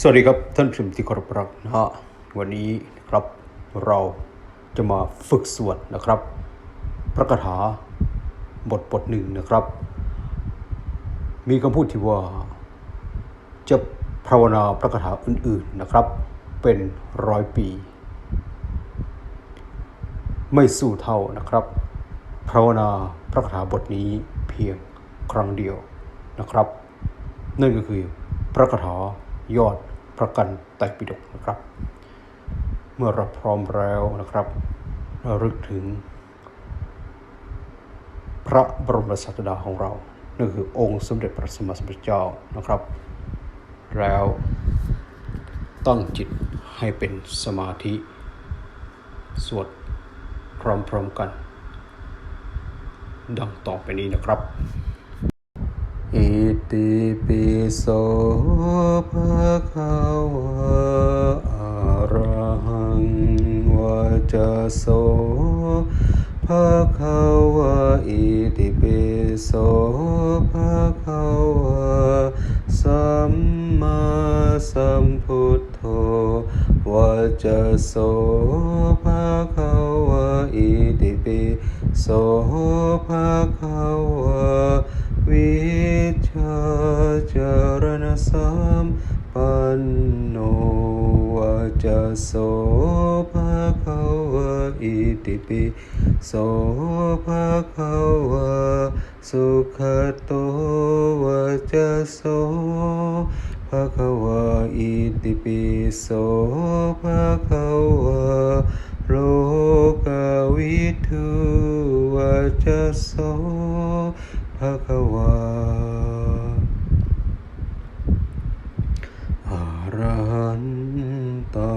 สวัสดีครับท่านผู้ชมที่เคารพรักนะฮะวันนี้นะครับเราจะมาฝึกสวดนะครับ พระคาถาบทบทหนึ่งนะครับ มีคำพูดที่ว่าจะภาวนาพระคาถาอื่นๆนะครับ เป็นร้อยปี ไม่สู้เท่านะครับ ภาวนาพระคาถาบทนี้เพียงครั้งเดียวนะครับ นั่นก็คือพระคาถายอด พระกันไตรปิฎกนะครับ เมื่อเราพร้อมแล้วนะครับเระลึกถึง พระบรมศาสดาของเรานั่นคือองค์สมเด็จพระสัมมาสัมพุทธเจ้านะครับ แล้วตั้งจิตให้เป็นสมาธิ สวดพร้อมๆกัน ดังต่อไปนี้นะครับอิติปิโส โสภะคะวะอิติปิโสภะคะวะสัมมาสัมพุทโธวะจะโสภะคะวะอิติปิโสภะคะวะวิชาจารณสัมปันโนวาจโส อิติปิโสภะคะวะสุขโตวาจาโสภะคะวะอิติปิโสภะคะวะโลกวิทูวาจาโสภะคะวาอะระหันตั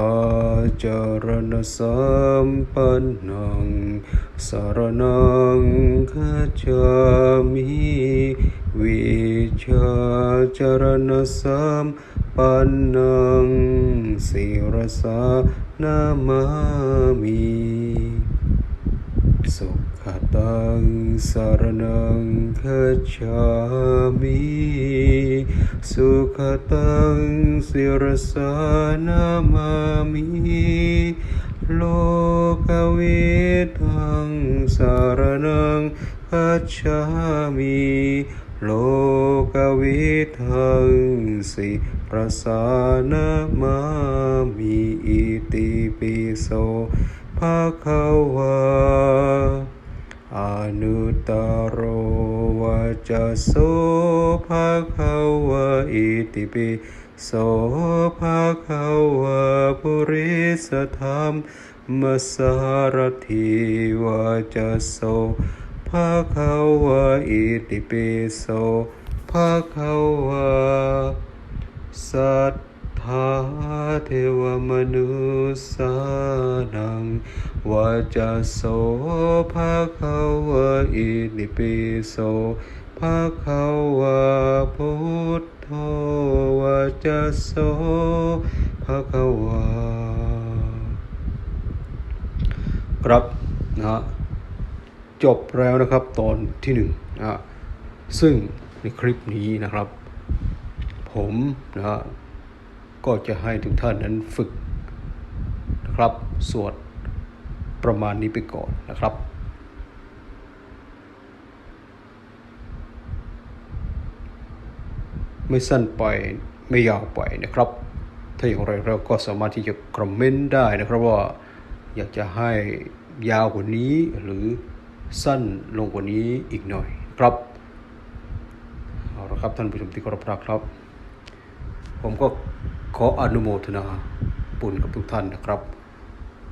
าจารณสัมปันนังสารนังขจามิวิชาจารณสัมปันนังสิรสานามามี ตังสารนังคัจฉามิสุขตังสิรสานามามิโลกวิทังสารนังคัจฉามิโลกวิทังสิรสานามามิอิติปิโสภะคะวะ อนุตโรวาจาโสภะคะวะอิติปิโสภะคะวะปุริสธรรมมสารถิวาจาโสภะคะวะอิติปิโสภะคะวะสัท ธาเทวมนุสานังวาจาโสภะคะวะอิติปิโสภะคะวะพุทโธวาจาโสภะคะวะครับนะฮะจบแล้วนะครับตอนที่หนึ่งนะฮะซึ่งในคลิปนี้นะครับ ผมนะฮะ ก็จะให้ทุกท่านนั้นฝึกนะครับสวดประมาณนี้ไปก่อนนะครับไม่สั้นไปไม่ยาวไปนะครับ ถ้าอย่างไรเราก็สามารถที่จะคอมเมนต์ได้นะครับว่าอยากจะให้ยาวกว่านี้หรือสั้นลงกว่านี้อีกหน่อยครับเอาละครับท่านผู้ชมที่เคารพรักครับ ผมก็ขออนุโมทนาบุญกับทุกท่านนะครับ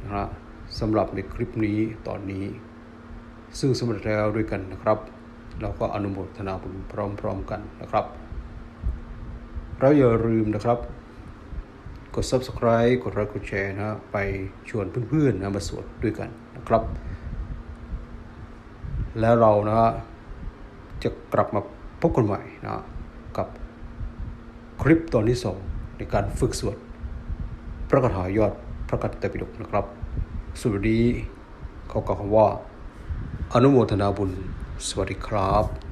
นะฮะสำหรับในคลิปนี้ตอนนี้ ซึ่งสำเร็จแล้วด้วยกันนะครับ เราก็อนุโมทนาบุญพร้อมๆกันนะครับ เราอย่าลืมนะครับ กด subscribe กดไลค์กดแชร์นะฮะไปชวนเพื่อนๆนะมาสวดด้วยกันนะครับ แล้วเรานะฮะจะกลับมาพบกันใหม่นะ คลิปตอนที่สองในการฝึกสวดพระคาถายอดพระกัตตปิฎกนะครับสวัสดีเขากล่าวคำว่า อนุโมทนาบุญ สวัสดีครับ